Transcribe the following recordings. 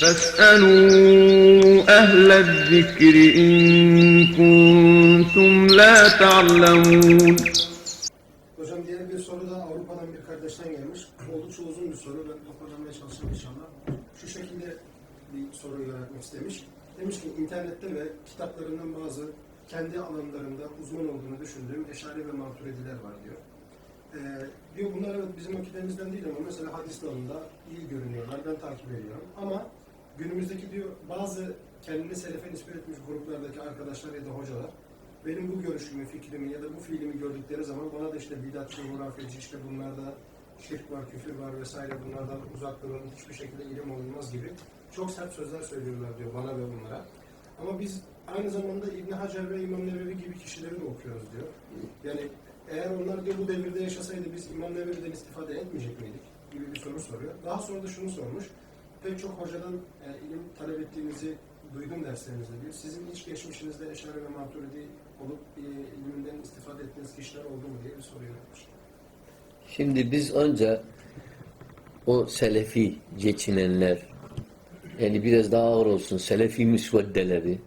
فاسألوا أهل الذكر إن كنتم لا تعلمون Hocam diğer bir soru da Avrupa'dan bir kardeşten gelmiş. Oldukça uzun bir soru. Ben toparlamaya çalışacağım inşallah. Şu şekilde bir soru yönetmek istemiş. Demiş ki internette ve kitaplarından bazı kendi alanlarında uzman olduğunu düşündüğüm eşari ve maturidiler var diyor. Ee, diyor bunlar evet bizim akidemizden değil ama mesela hadis dalında iyi görünüyorlar. Ben takip ediyorum. Ama günümüzdeki diyor bazı kendini selefe nispet etmiş gruplardaki arkadaşlar ya da hocalar benim bu görüşümü, fikrimi ya da bu fiilimi gördükleri zaman bana da işte bidatçı, hurafeci, işte bunlarda şirk var, küfür var vesaire bunlardan uzak durun, hiçbir şekilde ilim olmaz gibi çok sert sözler söylüyorlar diyor bana ve bunlara. Ama biz aynı zamanda İbn Hacer ve İmam Nevevi gibi kişileri de okuyoruz diyor. Yani eğer onlar diyor bu devirde yaşasaydı biz İmam Nevevi'den istifade etmeyecek miydik gibi bir soru soruyor. Daha sonra da şunu sormuş. Pek çok hocadan e, ilim talep ettiğinizi duydum derslerinizde diyor. Sizin iç geçmişinizde Eşari ve Maturidi olup e, ilminden istifade ettiğiniz kişiler oldu mu diye bir soru yöneltmiş. Şimdi biz önce o selefi geçinenler yani biraz daha ağır olsun selefi müsveddeleri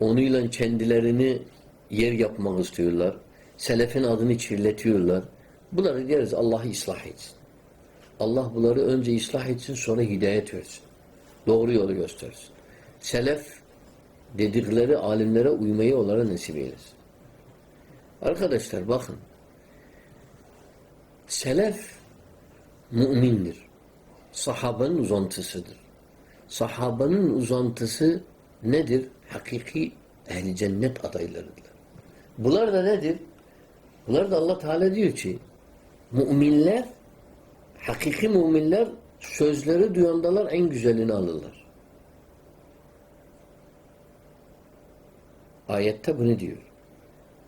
onunla kendilerini yer yapmak istiyorlar. Selefin adını kirletiyorlar. Bunları deriz Allah ıslah etsin. Allah bunları önce ıslah etsin sonra hidayet versin. Doğru yolu göstersin. Selef dedikleri alimlere uymayı onlara nasip eylesin. Arkadaşlar bakın Selef mümindir. Sahabanın uzantısıdır. Sahabanın uzantısı nedir? Hakiki ehli cennet adaylarıdır. Bunlar da nedir? Bunlar da Allah Teala diyor ki müminler hakiki müminler sözleri duyandalar en güzelini alırlar. Ayette bunu diyor.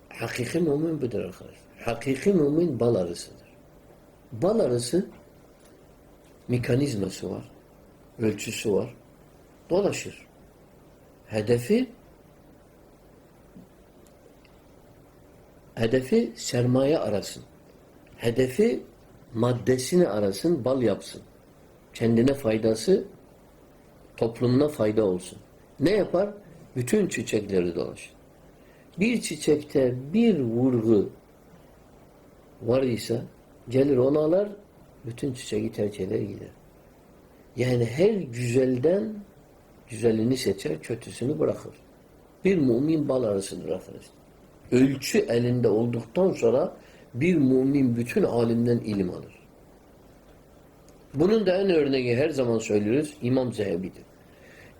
Hakiki mümin budur arkadaşlar. Hakiki mümin bal arısıdır. Bal arısı mekanizması var. Ölçüsü var. Dolaşır. Hedefi hedefi sermaye arasın. Hedefi maddesini arasın, bal yapsın. Kendine faydası toplumuna fayda olsun. Ne yapar? Bütün çiçekleri dolaşır. Bir çiçekte bir vurgu var ise gelir onu alır bütün çiçeği terk eder gider. Yani her güzelden güzelini seçer, kötüsünü bırakır. Bir mümin bal arkadaşlar. Ölçü elinde olduktan sonra bir mümin bütün alimden ilim alır. Bunun da en örneği her zaman söylüyoruz İmam Zehebi'dir.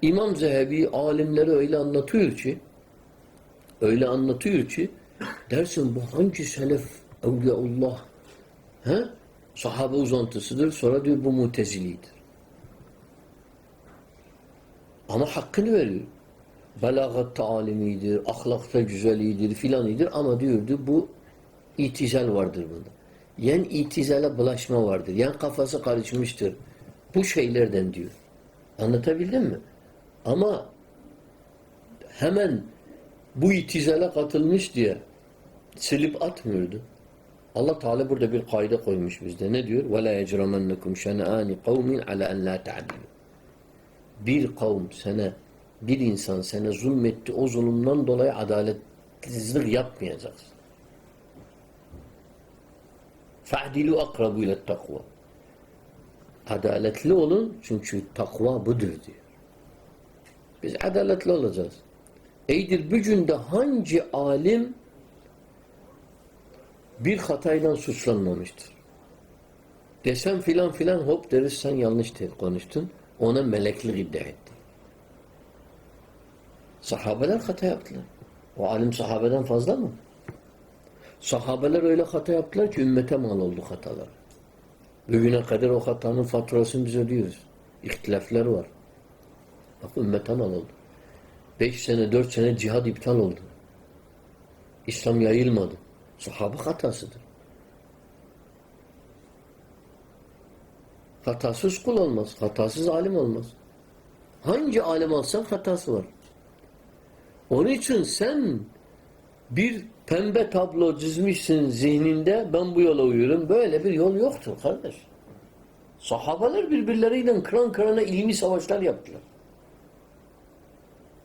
İmam Zehebi alimleri öyle anlatıyor ki öyle anlatıyor ki dersin bu hangi selef evliyaullah he? sahabe uzantısıdır sonra diyor bu mutezilidir. Ama hakkını veriyor. Belagatta alimidir, ahlakta güzelidir filanidir ama diyordu bu itizal vardır bunda. Yani itizale bulaşma vardır. Yani kafası karışmıştır. Bu şeylerden diyor. Anlatabildim mi? Ama hemen bu itizale katılmış diye silip atmıyordu. Allah Teala burada bir kaide koymuş bizde. Ne diyor? وَلَا يَجْرَمَنَّكُمْ شَنَآنِ قَوْمٍ عَلَى أَنْ لَا تَعْدِلُوا Bir kavm sana, bir insan sana zulmetti. O zulümden dolayı adaletsizlik yapmayacaksın. Fa'dilu akrabu ile takva. Adaletli olun çünkü takva budur diyor. Biz adaletli olacağız. Eydir bücünde hangi alim bir hatayla suçlanmamıştır? Desem filan filan hop deriz sen yanlış konuştun. Ona meleklik iddia ettin. Sahabeler hata yaptılar. O alim sahabeden fazla mı? Sahabeler öyle hata yaptılar ki ümmete mal oldu hatalar. Bugüne kadar o hatanın faturasını biz ödüyoruz. İhtilafler var. Bak ümmete mal oldu. Beş sene, dört sene cihad iptal oldu. İslam yayılmadı. Sahabe hatasıdır. Hatasız kul olmaz. Hatasız alim olmaz. Hangi alim alsan hatası var. Onun için sen bir pembe tablo çizmişsin zihninde ben bu yola uyuyorum. Böyle bir yol yoktur kardeş. Sahabeler birbirleriyle kıran kırana ilmi savaşlar yaptılar.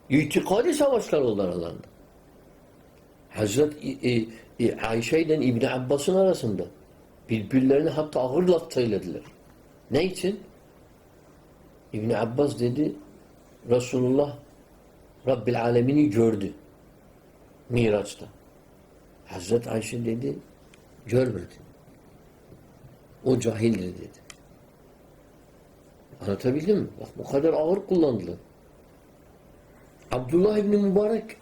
İtikadi savaşlar oldu aralarında. Hazret e, e, Ayşe ile İbn Abbas'ın arasında birbirlerine hatta ağır laf söylediler. Ne için? İbn Abbas dedi Resulullah Rabbil Alemini gördü. Miraç'ta. Hazret Ayşe dedi görmedi. O cahildir dedi. Anlatabildim mi? Bak bu kadar ağır kullandılar. Abdullah İbni Mübarek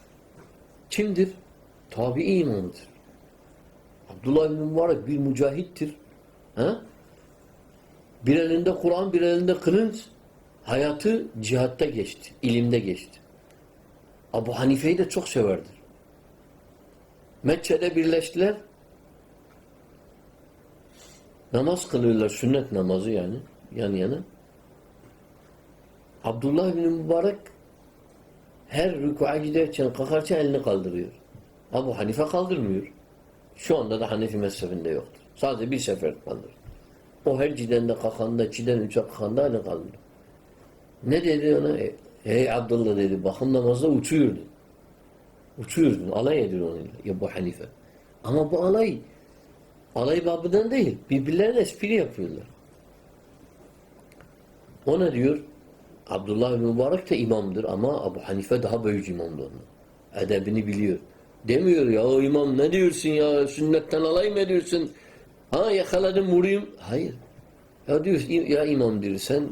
kimdir? Tabi imamdır. Abdullah İbni Mübarek bir mücahittir. Ha? Bir elinde Kur'an, bir elinde kılınç. Hayatı cihatta geçti, ilimde geçti. Abu Hanife'yi de çok severdir. Mekke'de birleştiler. Namaz kılıyorlar, sünnet namazı yani, yan yana. Abdullah bin Mübarek her rükûa giderken kalkarken elini kaldırıyor. Abu Hanife kaldırmıyor. Şu anda da Hanefi mezhebinde yoktur. Sadece bir sefer kaldırır. O her cidende kalkanda, ciden üçe kalkanda elini kaldırır. Ne dedi ona? E, Hey Abdullah dedi, bakım namazda uçuyordun. Uçuyordun, alay ediyor onunla ya bu Hanife. Ama bu alay, alay babından değil, birbirlerine espri yapıyorlar. O ne diyor? Abdullah bin Mübarek de imamdır ama Abu Hanife daha büyük imamdı onun. Edebini biliyor. Demiyor ya o imam ne diyorsun ya sünnetten alay mı ediyorsun? Ha yakaladım vurayım. Hayır. Ya diyor ya imam diyor sen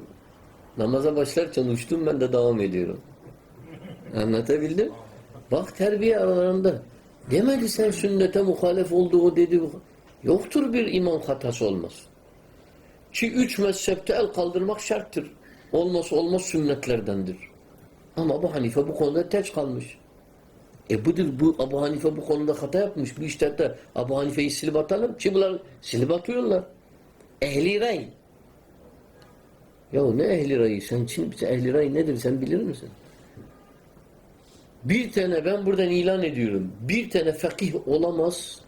namaza başlarken uçtun ben de devam ediyorum. Anlatabildim? Bak terbiye aralarında. Demedi sen sünnete muhalef oldu o dedi. Yoktur bir imam hatası olmaz. Ki üç mezhepte el kaldırmak şarttır. Olmazsa olmaz sünnetlerdendir. Ama bu Hanife bu konuda teç kalmış. E budur bu Abu Hanife bu konuda hata yapmış. Bu işte de Abu Hanife'yi silip atalım. Ki bunlar silip atıyorlar. Ehli ray. Ya ne ehli rayı? Sen bize ehli ray nedir sen bilir misin? Bir tane ben buradan ilan ediyorum. Bir tane fakih olamaz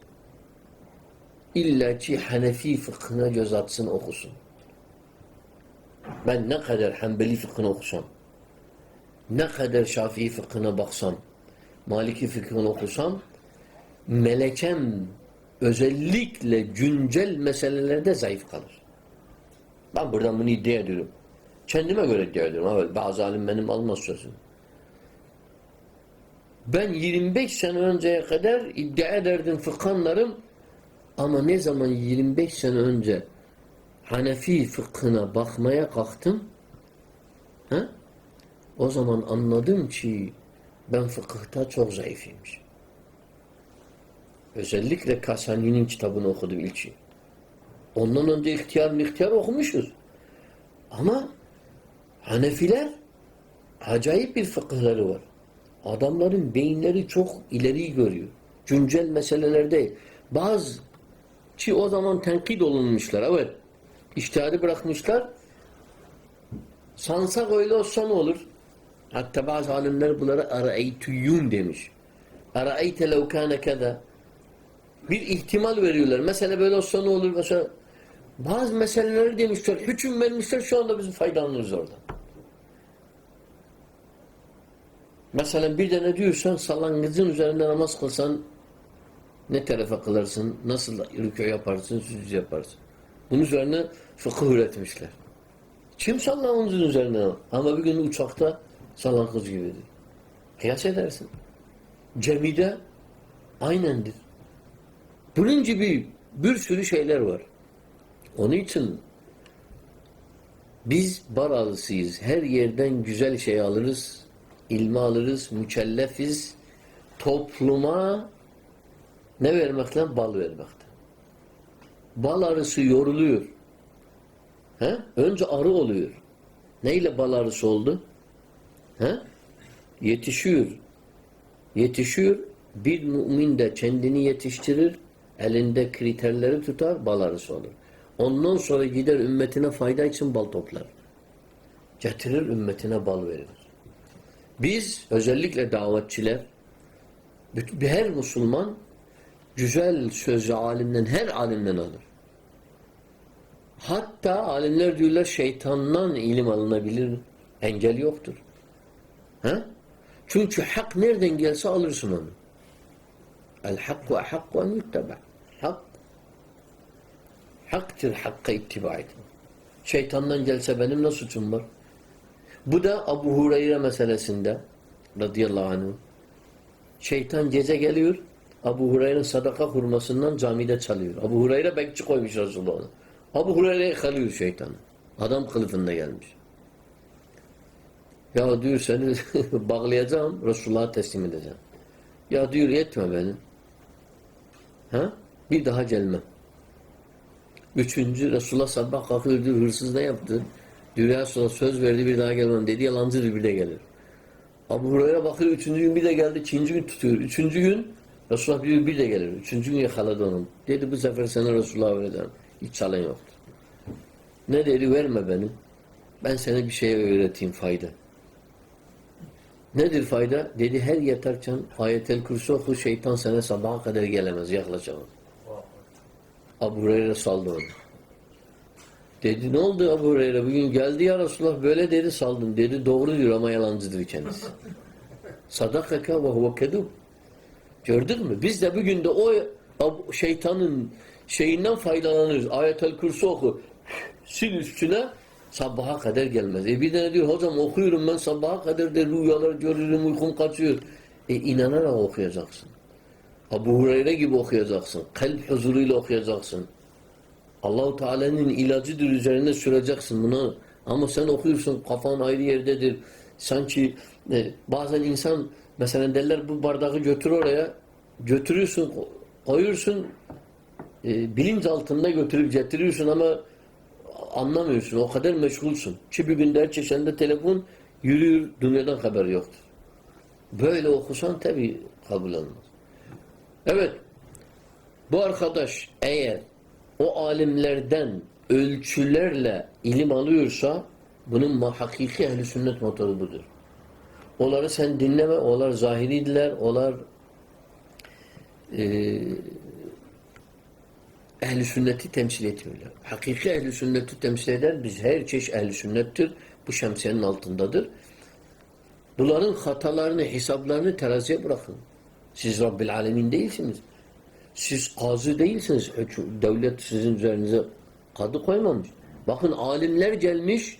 illa ki Hanefi fıkhına göz atsın okusun. Ben ne kadar Hanbeli fıkhını okusam, ne kadar Şafii fıkhına baksam, Maliki fıkhını okusam, melekem özellikle güncel meselelerde zayıf kalır. Ben buradan bunu iddia ediyorum. Kendime göre iddia ediyorum. Evet, bazı alim benim almaz sözüm. Ben 25 sene önceye kadar iddia ederdim fıkhanlarım ama ne zaman 25 sene önce Hanefi fıkhına bakmaya kalktım he? o zaman anladım ki ben fıkıhta çok zayıfıymış. Özellikle Kasani'nin kitabını okudum ilçi. Ondan önce ihtiyar mihtiyar okumuşuz. Ama Hanefiler acayip bir fıkıhları var. Adamların beyinleri çok ileri görüyor. Güncel meselelerde bazı ki o zaman tenkit olunmuşlar. Evet. İçtihadı bırakmışlar. Sansak öyle olsa ne olur? Hatta bazı alimler bunlara ara'eytüyyün demiş. Ara'eyte lev kâne keda. Bir ihtimal veriyorlar. Mesela böyle olsa ne olur? Mesela bazı meseleleri demişler. Hüküm vermişler. Şu anda bizim faydalanırız oradan. Mesela bir de ne diyorsan salangıcın üzerinde namaz kılsan ne tarafa kılarsın, nasıl rükû yaparsın, sücud yaparsın. Bunun üzerine fıkıh üretmişler. Kim sallanıcın üzerine? Ama bir gün uçakta salangıç gibidir. Kıyas edersin. Cemide aynendir. Bunun gibi bir sürü şeyler var. Onun için biz bar alısıyız. Her yerden güzel şey alırız ilmi alırız, mükellefiz, topluma ne vermekten? Bal vermekten. Bal arısı yoruluyor. He? Önce arı oluyor. Neyle bal arısı oldu? He? Yetişiyor. Yetişiyor. Bir mümin de kendini yetiştirir, elinde kriterleri tutar, bal arısı olur. Ondan sonra gider ümmetine fayda için bal toplar. Getirir ümmetine bal verir. Biz özellikle davetçiler bütün- her Müslüman güzel sözü alimden her alimden alır. Hatta alimler diyorlar şeytandan ilim alınabilir. Engel yoktur. Ha? Çünkü hak nereden gelse alırsın onu. El hakku ahakku en yutteba. Hak haktır hakka ittiba etmek. Şeytandan gelse benim ne suçum var? Bu da Abu Hureyre meselesinde radıyallahu anh. Şeytan gece geliyor. Abu Hureyre sadaka hurmasından camide çalıyor. Abu Hureyre bekçi koymuş Resulullah. Abu Hureyre'ye kalıyor şeytan. Adam kılıfında gelmiş. Ya diyor seni bağlayacağım, Resulullah'a teslim edeceğim. Ya diyor yetme beni. Ha? Bir daha gelmem. Üçüncü Resulullah sabah kalkıyor diyor hırsız ne yaptı? Diyor ya Resulullah söz verdi bir daha gelmem dedi yalancıdır bir de gelir. Abu Hureyre bakıyor üçüncü gün bir de geldi ikinci gün tutuyor. Üçüncü gün Resulullah diyor bir de gelir. Üçüncü gün yakaladı onu. Dedi bu sefer sana Resulullah'a vereceğim. Hiç çalan yoktur. Ne dedi verme beni. Ben sana bir şey öğreteyim fayda. Nedir fayda? Dedi her yatarken ayetel kürsü oku şeytan sana sabaha kadar gelemez yaklaşamaz. Abu Hureyre saldı onu. Dedi ne oldu Abu Hureyre bugün geldi ya Resulullah böyle dedi saldım. Dedi doğru diyor ama yalancıdır kendisi. Sadakaka ve huve kedub. Gördük mü? Biz de bugün de o şeytanın şeyinden faydalanırız. Ayetel kürsü oku. Sil üstüne sabaha kadar gelmez. E bir de diyor hocam okuyorum ben sabaha kadar de rüyalar görürüm uykum kaçıyor. E inanarak okuyacaksın. Abu Hureyre gibi okuyacaksın. Kalp huzuruyla okuyacaksın. Allahu Teala'nın ilacıdır üzerine süreceksin bunu. Ama sen okuyorsun kafan ayrı yerdedir. Sanki e, bazen insan mesela derler bu bardağı götür oraya götürüyorsun koyuyorsun e, bilinç altında götürüp getiriyorsun ama anlamıyorsun. O kadar meşgulsun. Ki bir günde her çeşende telefon yürüyor dünyadan haber yoktur. Böyle okusan tabi kabul olmaz. Evet. Bu arkadaş eğer o alimlerden ölçülerle ilim alıyorsa bunun hakiki ehli sünnet motoru budur. Onları sen dinleme, onlar zahiridiler, onlar e, ehli sünneti temsil etmiyorlar. Hakiki ehli sünneti temsil eder. Biz her çeşit ehli sünnettir. Bu şemsiyenin altındadır. Bunların hatalarını, hesaplarını teraziye bırakın. Siz Rabbil Alemin değilsiniz. Siz kazı değilsiniz. Hüküm- Devlet sizin üzerinize kadı koymamış. Bakın alimler gelmiş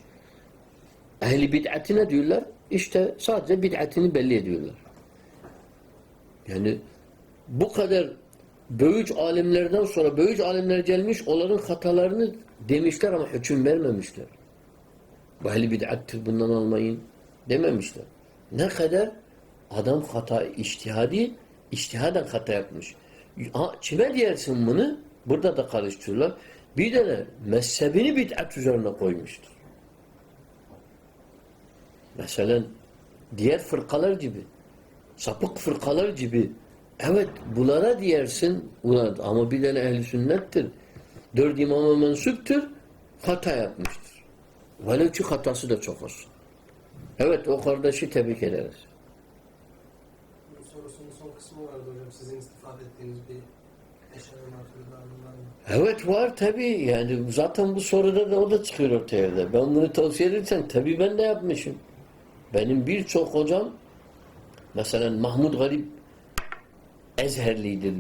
ehli bid'atine diyorlar. İşte sadece bid'atini belli ediyorlar. Yani bu kadar böyüc alimlerden sonra böyüc alimler gelmiş onların hatalarını demişler ama hüküm vermemişler. Bu ehli bid'attir bundan almayın dememişler. Ne kadar adam hata iştihadi iştihaden hata yapmış. Ha, kime diyersin bunu? Burada da karıştırıyorlar. Bir de ne? Mezhebini bid'at üzerine koymuştur. Mesela diğer fırkalar gibi sapık fırkalar gibi evet bunlara diyersin bunlar, ama bir tane ehli sünnettir. Dört imama mensuptur hata yapmıştır. Velev ki hatası da çok olsun. Evet o kardeşi tebrik ederiz. Bu sorusunun son kısmı vardı hocam. Sizin istifade ettiğiniz bir eşare marifeti var mı? Evet var tabi yani zaten bu soruda da o da çıkıyor ortaya da. Ben bunu tavsiye edersen tabi ben de yapmışım. Benim birçok hocam mesela Mahmud Garip Ezherlidir.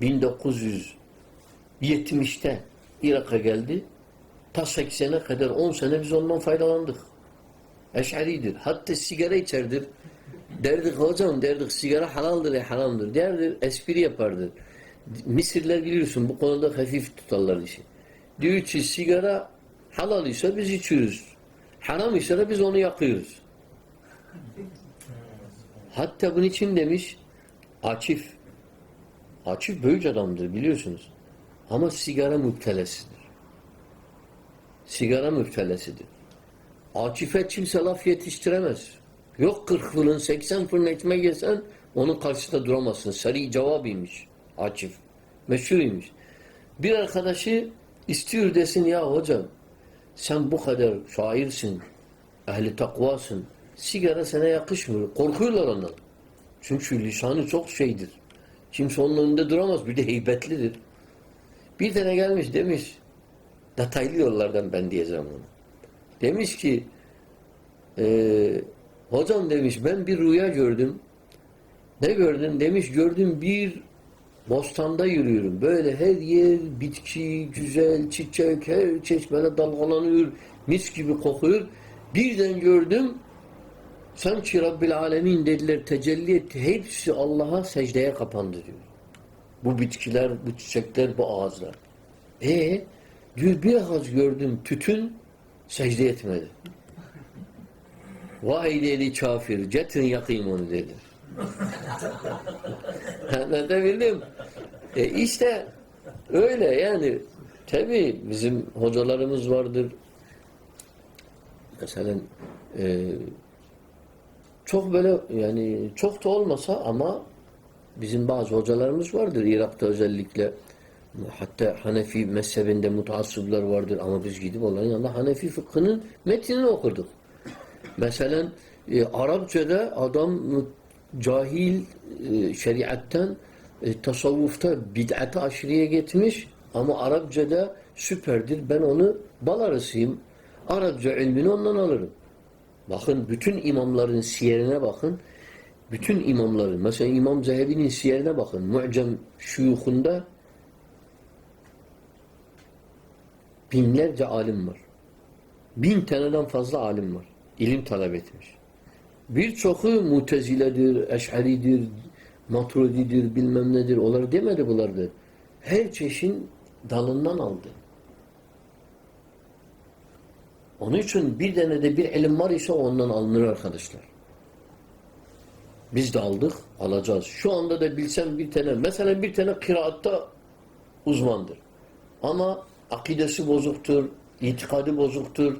1970'te Irak'a geldi. Ta 80'e kadar 10 sene biz ondan faydalandık. Eş'aridir. Hatta sigara içerdir. Derdik hocam derdik sigara halaldır ya haramdır. Derdir espri yapardı. Misirler biliyorsun bu konuda hafif tutarlar işi. Diyor ki sigara halal ise biz içiyoruz. Haram ise de biz onu yakıyoruz. Hatta bunun için demiş Akif. Akif büyük adamdır biliyorsunuz. Ama sigara müptelesidir. Sigara müptelesidir. Akif'e kimse laf yetiştiremez. Yok 40 fırın, 80 fırın ekmek yesen onun karşısında duramazsın. Sari cevabıymış Akif. Meşhuruymuş. Bir arkadaşı istiyor desin ya hocam sen bu kadar şairsin, ehli takvasın. Sigara sana yakışmıyor. Korkuyorlar ondan. Çünkü lisanı çok şeydir. Kimse onun önünde duramaz. Bir de heybetlidir. Bir tane gelmiş demiş Detaylı yollardan ben diyeceğim onu. Demiş ki e, hocam demiş ben bir rüya gördüm. Ne gördün? Demiş gördüm bir bostanda yürüyorum. Böyle her yer bitki, güzel, çiçek, her böyle dalgalanıyor. Mis gibi kokuyor. Birden gördüm sanki Rabbil Alemin dediler tecelli etti. Hepsi Allah'a secdeye kapandı diyor. Bu bitkiler, bu çiçekler, bu ağaçlar. E diyor bir gördüm tütün secde etmedi. Vay dedi kafir, getirin yakayım onu dedi. Anlatabildim. E işte öyle yani tabi bizim hocalarımız vardır. Mesela e, çok böyle yani çok da olmasa ama bizim bazı hocalarımız vardır Irak'ta özellikle. Hatta Hanefi mezhebinde mutaassıplar vardır ama biz gidip onların yanında Hanefi fıkhının metnini okurduk. Mesela e, Arapçada adam cahil e, şeriatten e, tasavvufta bid'ate aşırıya gitmiş ama Arapçada süperdir. Ben onu bal arasıyım. Arapça ilmini ondan alırım. Bakın bütün imamların siyerine bakın. Bütün imamların, mesela İmam Zehebi'nin siyerine bakın. Mu'cem şuyuhunda binlerce alim var. Bin taneden fazla alim var. İlim talep etmiş. Birçoku muteziledir, eş'aridir, maturididir, bilmem nedir. Onları demedi bunlardır. Her çeşin dalından aldı. Onun için bir tane de bir ilim var ise ondan alınır arkadaşlar. Biz de aldık, alacağız. Şu anda da bilsem bir tane, mesela bir tane kıraatta uzmandır. Ama akidesi bozuktur, itikadı bozuktur,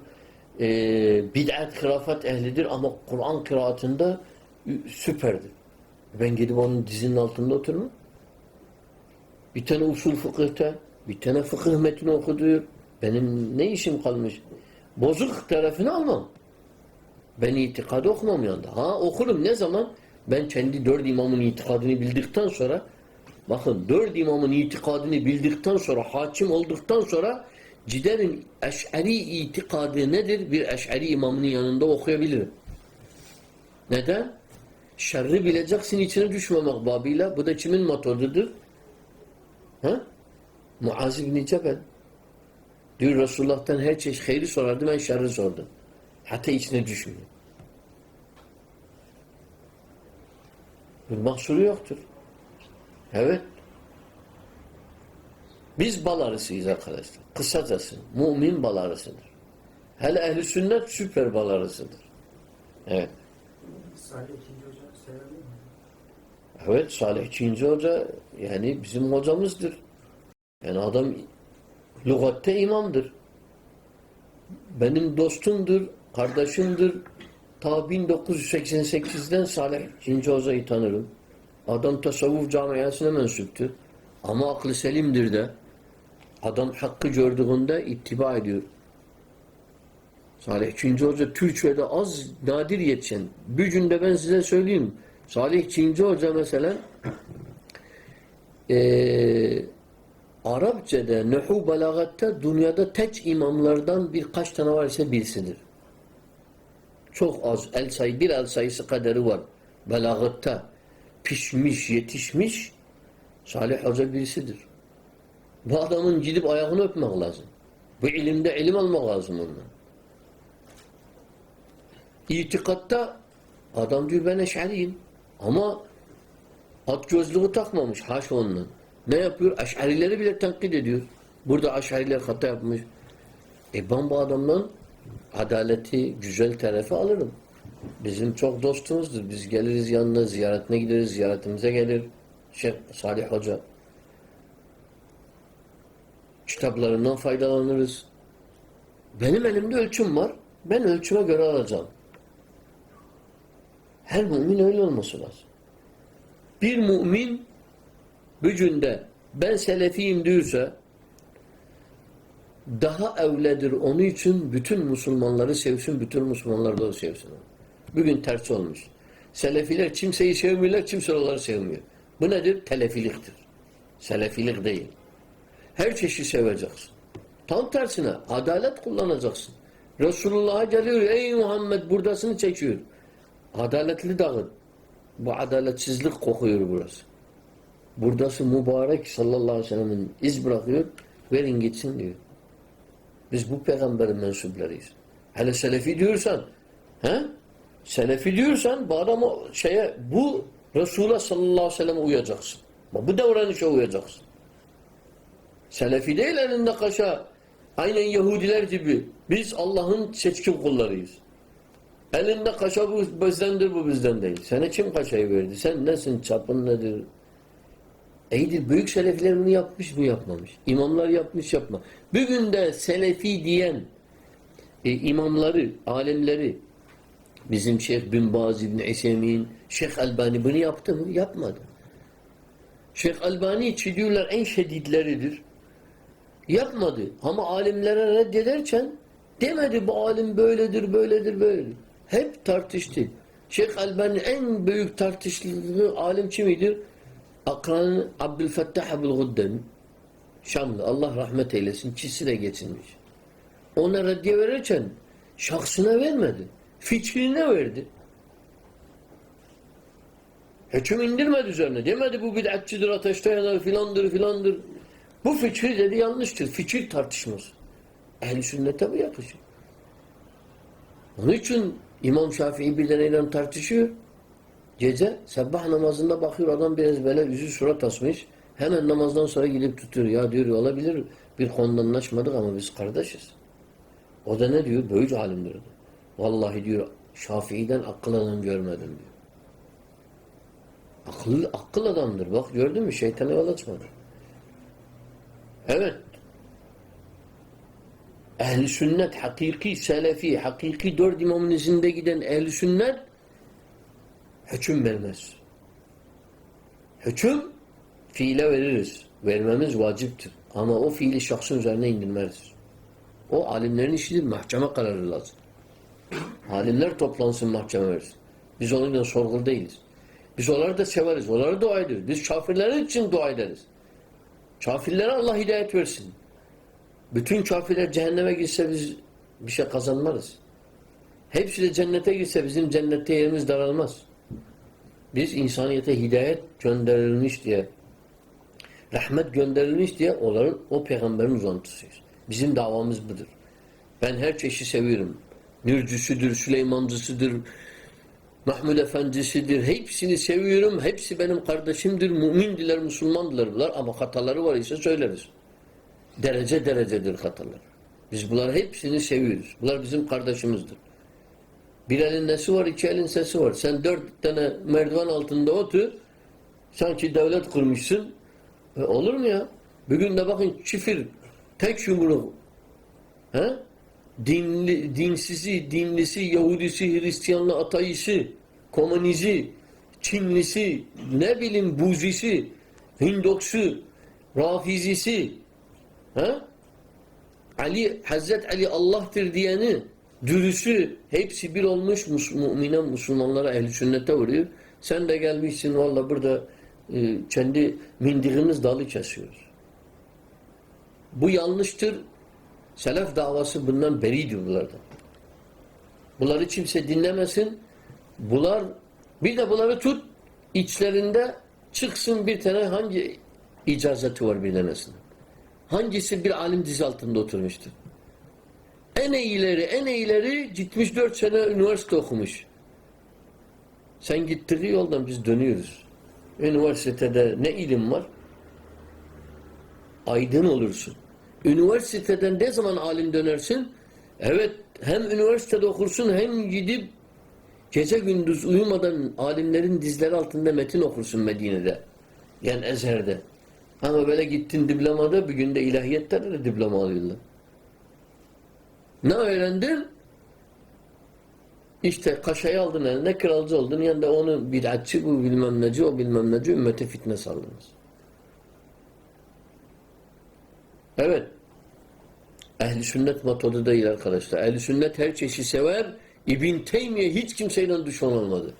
e, bid'at, hırafat ehlidir ama Kur'an kıraatında süperdir. Ben gidip onun dizinin altında oturmam. Bir tane usul fıkıhta, bir tane fıkıh metni okuduyor. Benim ne işim kalmış? Bozuk tarafını almam. Ben itikadı okumam yanında. Ha okurum ne zaman? Ben kendi dört imamın itikadını bildikten sonra bakın dört imamın itikadını bildikten sonra hakim olduktan sonra Ciderin eş'ari itikadı nedir? Bir eş'ari imamının yanında okuyabilirim. Neden? Şerri bileceksin içine düşmemek babıyla. Bu da kimin metodudur? Ha? Muaz bin Cebel. Diyor Resulullah'tan her çeşit hayri sorardı ben şerri sordum. Hatta içine düşmüyor. Bir mahsuru yoktur. Evet. Biz bal arısıyız arkadaşlar. Kısacası mümin bal arısıdır. Hele ehli sünnet süper bal arısıdır. Evet. Salih ikinci hoca sever mi? Evet Salih ikinci hoca yani bizim hocamızdır. Yani adam lügatte imamdır. Benim dostumdur, kardeşimdir. Ta 1988'den Salih ikinci hocayı tanırım. Adam tasavvuf camiasına mensuptur. Ama aklı selimdir de. Adam hakkı gördüğünde ittiba ediyor. Salih Çinci Hoca Türkçe'de az nadir yetişen. Bir günde ben size söyleyeyim. Salih Çinci Hoca mesela eee Arapçada, nuhu belagatta dünyada tek imamlardan birkaç tane var ise birisidir. Çok az. El sayı, bir el sayısı kadarı var. Belagatta pişmiş, yetişmiş Salih Hoca birisidir. Bu adamın gidip ayağını öpmek lazım. Bu ilimde ilim almak lazım ondan. İtikatta adam diyor ben eşariyim. Ama at gözlüğü takmamış. Haş ondan. Ne yapıyor? Eşarileri bile tenkit ediyor. Burada eşariler hata yapmış. E ben bu adamdan adaleti, güzel tarafı alırım. Bizim çok dostumuzdur. Biz geliriz yanına, ziyaretine gideriz, ziyaretimize gelir. Şeyh Salih Hoca. Kitaplarından faydalanırız. Benim elimde ölçüm var. Ben ölçüme göre alacağım. Her mümin öyle olması lazım. Bir mümin bücünde ben selefiyim diyorsa daha evledir onun için bütün Müslümanları sevsin, bütün Müslümanlar da sevsin. Bugün ters olmuş. Selefiler kimseyi sevmiyorlar, kimse onları sevmiyor. Bu nedir? Telefiliktir. Selefilik değil. Her çeşit seveceksin. Tam tersine adalet kullanacaksın. Resulullah'a geliyor ey Muhammed buradasını çekiyor. Adaletli dağın. Bu adaletsizlik kokuyor burası. Buradası mübarek sallallahu aleyhi ve sellem'in iz bırakıyor. Verin gitsin diyor. Biz bu peygamberin mensuplarıyız. Hele selefi diyorsan he? Selefi diyorsan bu adama şeye bu Resulullah sallallahu aleyhi ve selleme uyacaksın. Bu davranışa uyacaksın. Selefi değil elinde kaşa. Aynen Yahudiler gibi. Biz Allah'ın seçkin kullarıyız. Elinde kaşa bu bizdendir bu bizden değil. Sana kim kaşayı verdi? Sen nesin? Çapın nedir? İyidir. Büyük selefiler bunu yapmış mı yapmamış. İmamlar yapmış yapma. Bugün de selefi diyen e, imamları, alimleri bizim Şeyh Bin Baz İbni İsemin, Şeyh Albani bunu yaptı mı? Yapmadı. Şeyh Albani içi diyorlar en şeditleridir. Yapmadı. Ama alimlere reddederken demedi bu alim böyledir, böyledir, böyledir. Hep tartıştı. Şeyh Albani en büyük tartıştığı alim kimidir? Akran Abdülfettah Abdülguddem. Şamlı. Allah rahmet eylesin. Çisi de geçinmiş. Ona reddiye verirken şahsına vermedi. Fikrine verdi. Hüküm indirmedi üzerine. Demedi bu bid'atçıdır, ateşte yanar filandır filandır. Bu fikir dedi yanlıştır. Fikir tartışması. Ehl-i sünnete bu yapışır. Onun için İmam Şafii bir deneyle tartışıyor. Gece sabah namazında bakıyor adam biraz böyle yüzü surat asmış. Hemen namazdan sonra gidip tutuyor. Ya diyor olabilir bir konuda anlaşmadık ama biz kardeşiz. O da ne diyor? Böyüc alimdir. Vallahi diyor Şafii'den akıl adam görmedim diyor. Akıl, akıl adamdır. Bak gördün mü? Şeytana yol açmadı. Evet. Ehli sünnet, hakiki, selefi, hakiki dört imamın izinde giden ehli sünnet hüküm vermez. Hüküm fiile veririz. Vermemiz vaciptir. Ama o fiili şahsın üzerine indirmeriz. O alimlerin işidir. Mahkeme kararı lazım. Alimler toplansın mahkeme versin. Biz onunla sorgul değiliz. Biz onları da severiz. Onları dua ederiz. Biz kafirler için dua ederiz. Kafirlere Allah hidayet versin. Bütün kafirler cehenneme gitse biz bir şey kazanmarız. Hepsi de cennete gitse bizim cennette yerimiz daralmaz. Biz insaniyete hidayet gönderilmiş diye rahmet gönderilmiş diye onların o peygamberin uzantısıyız. Bizim davamız budur. Ben her çeşi seviyorum. Nürcüsüdür, Süleymancısıdır, Mahmud Efendisidir. Hepsini seviyorum. Hepsi benim kardeşimdir. Mümindiler, Müslümandılar bunlar. Ama hataları var ise söyleriz. Derece derecedir hatalar. Biz bunlar hepsini seviyoruz. Bunlar bizim kardeşimizdir. Bir elin nesi var, iki elin sesi var. Sen dört tane merdiven altında otur. Sanki devlet kurmuşsun. E, olur mu ya? Bugün de bakın çifir, tek yumruk. He? Dinli, dinsizi, dinlisi, Yahudisi, Hristiyanlı, atayisi, komünizi, Çinlisi, ne bileyim buzisi, Hindoksu, Rafizisi, he? Ali, Hazret Ali Allah'tır diyeni, dürüsü, hepsi bir olmuş mus Müslümanlara, ehl sünnete vuruyor. Sen de gelmişsin valla burada e, kendi mindiğimiz dalı kesiyoruz. Bu yanlıştır. Selef davası bundan beridir bunlardan. Bunları kimse dinlemesin. Bunlar bir de bunları tut içlerinde çıksın bir tane hangi icazeti var bir tanesinin. Hangisi bir alim dizi altında oturmuştur? En iyileri, en iyileri gitmiş dört sene üniversite okumuş. Sen gittiği yoldan biz dönüyoruz. Üniversitede ne ilim var? Aydın olursun. Üniversiteden ne zaman alim dönersin? Evet, hem üniversitede okursun hem gidip gece gündüz uyumadan alimlerin dizleri altında metin okursun Medine'de. Yani Ezher'de. Ama böyle gittin diplomada bir günde ilahiyette de diploma alıyorlar. Ne öğrendin? İşte kaşayı aldın eline, kralcı oldun. Yanında onu bid'atçı, bu bilmem neci, o bilmem neci, ümmete fitne saldınız. Evet. Ehli sünnet metodu değil arkadaşlar. Ehli sünnet her çeşit sever. İbn Teymiye hiç kimseyle düşman olmadı.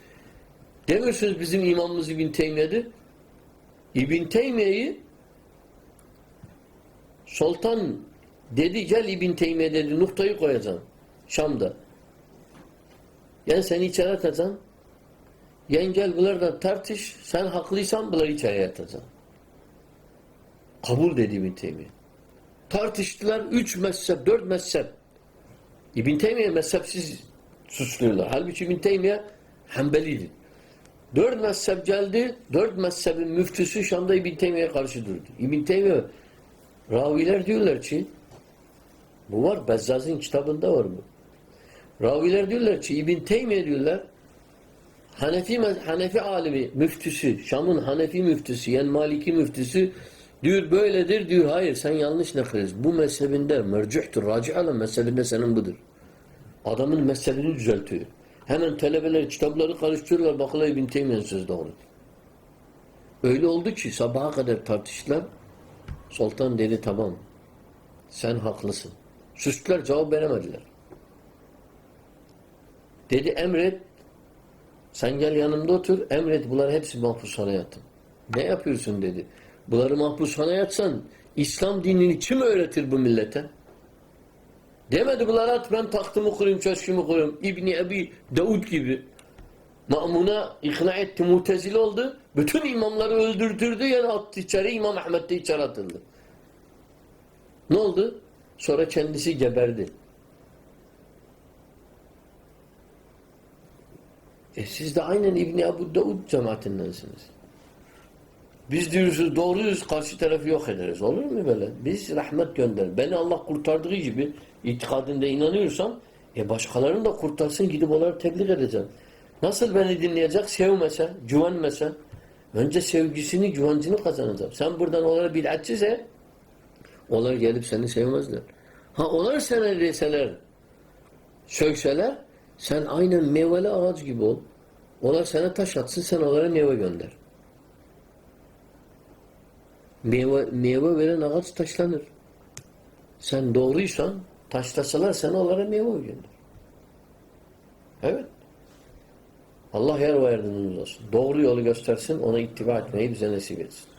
Demiyorsunuz bizim imamımız İbn Teymiye'dir. İbn Teymiye'yi Sultan Dedi gel İbn Teymiye dedi noktayı koyacaksın. Şam'da. Yani seni içeri atacaksın. Yani gel bunlarla tartış. Sen haklıysan bunları içeriye atacaksın. Kabul dedi İbn Teymiye. Tartıştılar. Üç mezhep, dört mezhep. İbn Teymiye mezhepsiz suçluyorlar. Halbuki İbn Teymiye Hanbelidir. Dört mezhep geldi. Dört mezhebin müftüsü Şam'da İbn Teymiye'ye karşı durdu. İbn Teymiye raviler diyorlar ki bu var. Bezzaz'ın kitabında var bu. Raviler diyorlar ki İbn Teymiye diyorlar Hanefi, Hanefi alimi, müftüsü, Şam'ın Hanefi müftüsü, yani Maliki müftüsü diyor böyledir diyor. Hayır sen yanlış naklediyorsun. Bu mezhebinde mercuhtur, raci olan mezhebinde senin budur. Adamın mezhebini düzeltiyor. Hemen talebeler kitapları karıştırıyorlar. Bakıyorlar İbn Teymiye'nin sözü doğru. Öyle oldu ki sabaha kadar tartıştılar. Sultan dedi tamam. Sen haklısın. Sustular cevap veremediler. Dedi emret sen gel yanımda otur, emret bunları hepsi mahpushaneye atın. Ne yapıyorsun dedi. Bunları mahpushaneye atsan İslam dinini kim öğretir bu millete? Demedi bunlara at ben tahtımı kurayım, köşkümü kurayım. İbni Ebi Davud gibi. Ma'muna ikna etti, mutezile oldu. Bütün imamları öldürdürdü, yani attı içeri, İmam Ahmet de içeri atıldı. Ne oldu? Sonra kendisi geberdi. E siz de aynen İbni Ebu Davud cemaatindensiniz. Biz diyoruz doğruyuz, karşı tarafı yok ederiz. Olur mu böyle? Biz rahmet gönder. Beni Allah kurtardığı gibi itikadında inanıyorsam e başkalarını da kurtarsın gidip onları tebliğ edeceğim. Nasıl beni dinleyecek? Sevmese, güvenmese. Önce sevgisini, güvencini kazanacak. Sen buradan onlara bid'atçise onlar gelip seni sevmezler. Ha onlar sana deseler, sökseler sen aynen meyveli ağaç gibi ol. Onlar sana taş atsın, sen onlara meyve gönder. Meyve, meyve veren ağaç taşlanır. Sen doğruysan, taşlasalar sen onlara meyve gönder. Evet. Allah yar ve yardımcımız olsun. Doğru yolu göstersin, ona ittiba etmeyi bize nasip etsin.